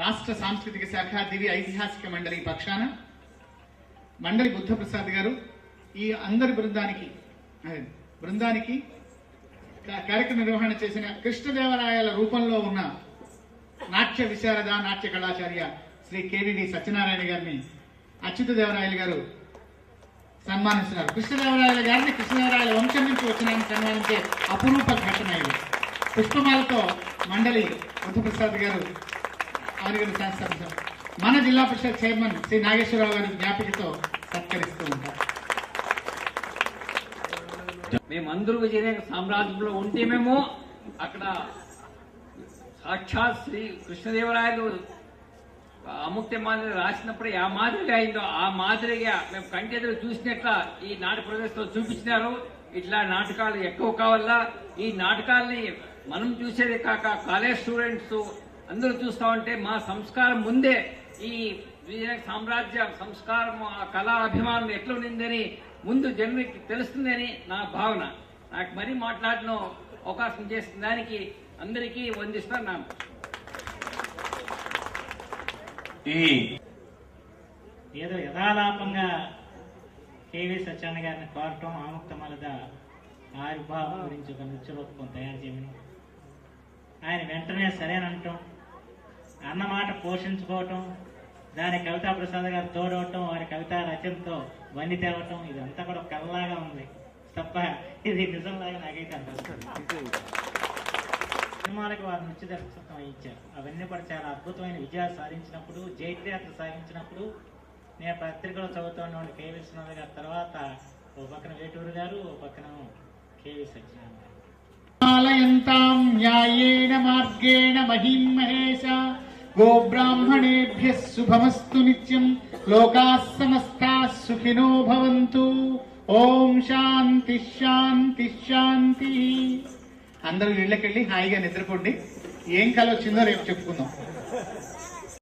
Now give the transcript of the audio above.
రాష్ట్ర సాంస్కృతిక శాఖ దివి ఐతిహాసిక మండలి పక్షాన. మండలి బుద్ధప్రసాద్ గారు ఈ అందరి బృందానికి బృందానికి కార్యక్రమ నిర్వహణ చేసిన కృష్ణదేవరాయల రూపంలో ఉన్న నాట్య విశారద నాట్య కళాచార్య శ్రీ కేవిడి సత్యనారాయణ గారిని అచ్యుత దేవరాయలు గారు సన్మానిస్తున్నారు. కృష్ణదేవరాయల గారిని కృష్ణదేవరాయల వంశం నుంచి వచ్చిన సన్మానించే అపురూప ఘటన ఇది. పుష్పమాలతో మండలి బుద్ధప్రసాద్ గారు ఆరుగురు శాస్త్రజ్ఞ మన జిల్లా పరిషత్ చైర్మన్ శ్రీ నాగేశ్వరరావు గారి జ్ఞాపికతో సత్కరిస్తూ ఉంటారు. మేమందరూ విజయనగర సామ్రాజ్యంలో ఉంటే మేము అక్కడ సాక్షాత్ శ్రీ కృష్ణదేవరాయలు అముక్త మాదిరి రాసినప్పుడు ఆ మాదిరిగా అయిందో ఆ మాదిరిగా మేము కంటెదురు చూసినట్ల ఈ నాటక ప్రదర్శనలో చూపించినారు. ఇట్లా నాటకాలు ఎక్కువ కావాలా? ఈ నాటకాల్ని మనం చూసేది కాక కాలేజ్ స్టూడెంట్స్ అందరూ చూస్తా ఉంటే మా సంస్కారం ముందే ఈ విజయనగర సామ్రాజ్య సంస్కారం ఆ కళా అభిమానం ఎట్లా ఉండిందని ముందు జన్మకి తెలుస్తుందని నా భావన. నాకు మరీ మాట్లాడిన అవకాశం చేసిన దానికి అందరికీ వందిస్తున్నాను ఈ ఏదో యథాలాపంగా కేవీ సత్యాన్న గారిని కోరటం ఆముక్త మలద ఆవిర్భావం గురించి ఒక నృత్యరూపం తయారు చేయమని. ఆయన వెంటనే సరేనంటాం. అన్నమాట పోషించుకోవటం దాని కవితా ప్రసాద్ గారు తోడవటం వారి కవితా రచనతో వన్ని తేవటం ఇదంతా కూడా కళ్ళలాగా ఉంది. తప్ప ఇది నిజంలాగా నాకైతే అనిపిస్తుంది సినిమాలకు వారు నృత్య దర్శకత్వం వహించారు. అవన్నీ కూడా చాలా అద్భుతమైన విజయాలు సాధించినప్పుడు జైత్రయాత్ర సాధించినప్పుడు నేను పత్రికలో చదువుతున్న కే విశ్వనాథ్ గారి తర్వాత ఓ పక్కన వేటూరు గారు ఓ పక్కన కేవి సత్యనారాయణ గారు. మార్గేణ మహిం మహేశ గోబ్రాహ్మణేభ్య శుభమస్తు నిత్యం లోకా సమస్తా సుఖినో భవంతు ఓం శాంతి శాంతి శాంతి అందరూ ఇళ్ళకెళ్ళి హాయిగా నిద్రపోండి. ఏం కల వచ్చిందో రేపు చెప్పుకుందాం.